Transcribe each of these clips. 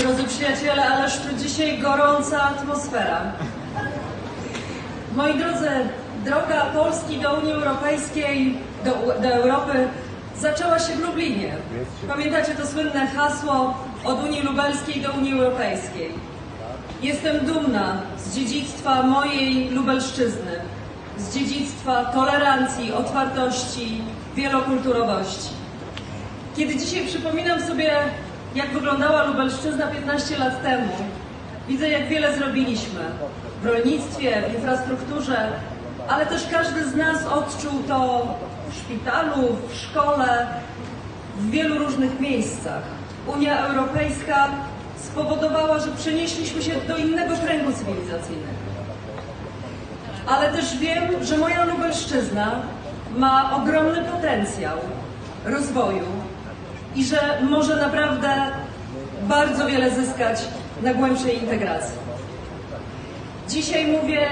Drodzy przyjaciele, ależ tu dzisiaj gorąca atmosfera. Moi drodzy, droga Polski do Unii Europejskiej, do, do Europy zaczęła się w Lublinie. Pamiętacie to słynne hasło od Unii Lubelskiej do Unii Europejskiej. Jestem dumna z dziedzictwa mojej Lubelszczyzny, z dziedzictwa tolerancji, otwartości, wielokulturowości. Kiedy dzisiaj przypominam sobie, jak wyglądała Lubelszczyzna 15 lat temu, widzę, jak wiele zrobiliśmy w rolnictwie, w infrastrukturze, ale też każdy z nas odczuł to w szpitalu, w szkole, w wielu różnych miejscach. Unia Europejska spowodowała, że przenieśliśmy się do innego kręgu cywilizacyjnego. Ale też wiem, że moja Lubelszczyzna ma ogromny potencjał rozwoju i że może naprawdę bardzo wiele zyskać na głębszej integracji. Dzisiaj mówię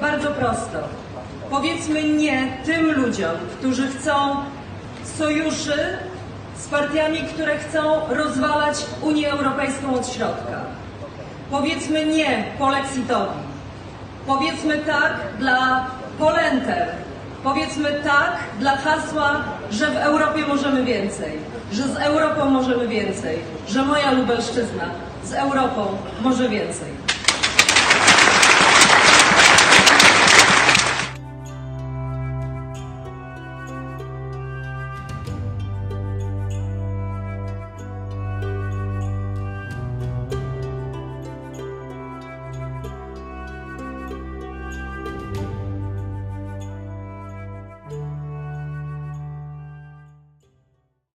bardzo prosto. Powiedzmy nie tym ludziom, którzy chcą sojuszy z partiami, które chcą rozwalać Unię Europejską od środka. Powiedzmy nie polexitowi. Powiedzmy tak dla Polenter. Powiedzmy tak dla hasła, że w Europie możemy więcej, że z Europą możemy więcej, że moja Lubelszczyzna z Europą może więcej.